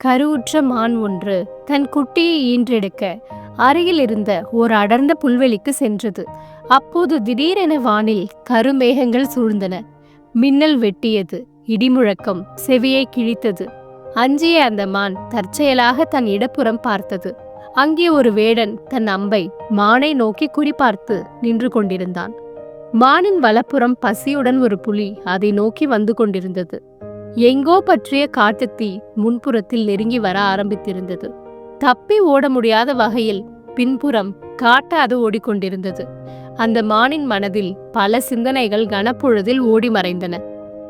கருவுற்ற மான் ஒன்று தன் குட்டியை ஈன்றெடுக்க அருகில் இருந்த ஒரு அடர்ந்த புல்வெளிக்கு சென்றது. அப்போது திடீரென வானில் கருமேகங்கள் சூழ்ந்தன. மின்னல் வெட்டியது இடிமுழக்கம் செவியை கிழித்தது. அஞ்சிய அந்த மான் தற்செயலாக தன் இடப்புறம் பார்த்தது. அங்கே ஒரு வேடன் தன் அம்பை மானை நோக்கி குறிப்பார்த்து நின்று கொண்டிருந்தான். மானின் வலப்புறம் பசியுடன் ஒரு புலி அதை நோக்கி வந்து கொண்டிருந்தது. எங்கோ பற்றிய காட்டுத்தீ முன்புறத்தில் நெருங்கி வர ஆரம்பித்திருந்தது. தப்பி ஓட முடியாத வகையில் பின்புறம் காட்டாது ஓடிக்கொண்டிருந்தது. அந்த மானின் மனதில் பல சிந்தனைகள் கனப்பொழுதில் ஓடி மறைந்தன.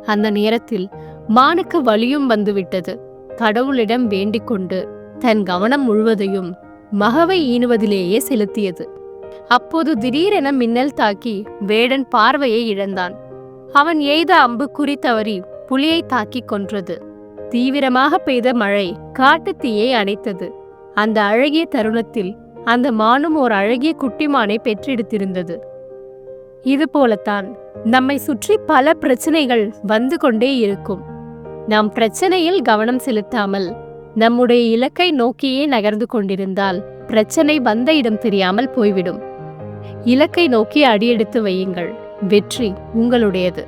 அந்த நேரத்தில் மானுக்கு வலியும் வந்துவிட்டது. கடவுளிடம் வேண்டிக்கொண்டு தன் கவனம் முழுவதையும் மகவை ஈனுவதிலேயே செலுத்தியது. அப்போது திடீரென மின்னல் தாக்கி வேடன் பார்வையை இழந்தான். அவன் எய்த அம்பு குறி தவறி புலியை தாக்கிக் கொன்றது. தீவிரமாக பெய்த மழை காட்டுத் தீயை அணைத்தது. அந்த அழகிய தருணத்தில் அந்த மானும் ஒரு அழகிய குட்டிமானை பெற்றெடுத்திருந்தது. இது போலத்தான் நம்மை சுற்றி பல பிரச்சனைகள் வந்து கொண்டே இருக்கும். நாம் பிரச்சனையில் கவனம் செலுத்தாமல் நம்முடைய இலக்கை நோக்கியே நகர்ந்து கொண்டிருந்தால் பிரச்சனை வந்த இடம் தெரியாமல் போய்விடும். இலக்கை நோக்கி அடியெடுத்து வையுங்கள். வெற்றி உங்களுடையது.